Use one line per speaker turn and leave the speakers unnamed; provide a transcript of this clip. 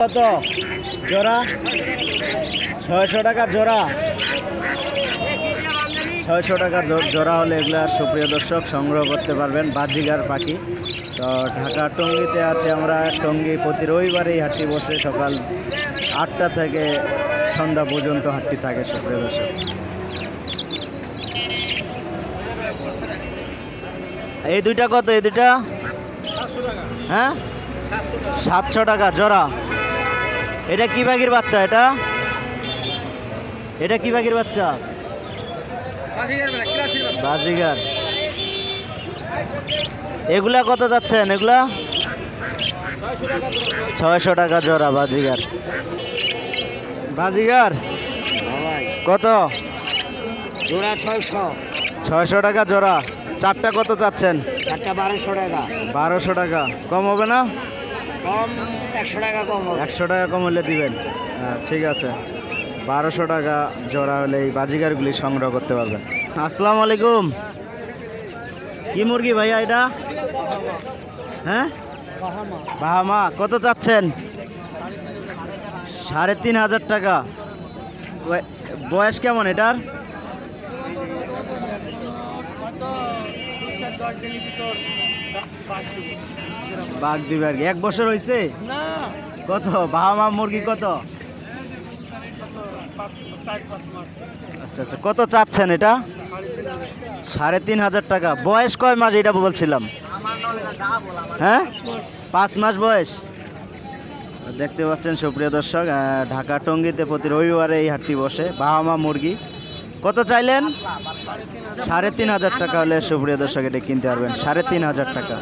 কত? জোড়া? ছয়শো টাকা জোড়া। ছয়শো টাকা জোড়া হলে এগুলা সুপ্রিয় দর্শক সংগ্রহ করতে পারবেন বাজিগার পাখি। তো ঢাকা টঙ্গিতে আছে আমরা। টঙ্গি প্রতি রবিবারে এই হাটটি বসে। সকাল আটটা থেকে সন্ধ্যা পর্যন্ত হাটটি থাকে সুপ্রিয় দর্শক। এই দুইটা কত? এই দুইটা? হ্যাঁ? সাতশো টাকা জোড়া। এটা কি পাখির বাচ্চা এটা? এটা কি পাখির বাচ্চা? বাজিগার। এগুলা কত যাচ্ছেন এগুলা? ছয়শো টাকা জোড়া বাজিগার। বাজিগার? কত?
জোড়া ছয়শো।
ছয়শো টাকা জোড়া। চারটা কত চাচ্ছেন
বারোশো টাকা।
বারোশো টাকা। কম হবে না?
কম একশো টাকা কম
একশো টাকা কম হলে দিবেন। হ্যাঁ ঠিক আছে। বারোশো টাকা জোড়া হলে এই বাজিগারগুলি সংগ্রহ করতে পারবেন। আসসালামু আলাইকুম। কি মুরগি ভাইয়া এটা? হ্যাঁ? বাহামা। কত চাচ্ছেন? সাড়ে তিন হাজার টাকা। বয়- বয়স কেমন এটার? বাঘ দিবে আর কি। এক বছর হয়েছে কত? বাবা মা মুরগি কত? আচ্ছা আচ্ছা। কত চাচ্ছেন এটা? সাড়ে তিন হাজার টাকা। বয়স কয় মাস এটা বলছিলাম? হ্যাঁ? পাঁচ মাস বয়স। দেখতে পাচ্ছেন সুপ্রিয় দর্শক ঢাকা টঙ্গিতে প্রতি রবিবারে এই হাটটি বসে। বাবা মা মুরগি। কত চাইলেন? সাড়ে তিন হাজার টাকা হলে সুপ্রিয় দর্শক, এটা কিনতে পারবেন। সাড়ে তিন হাজার টাকা।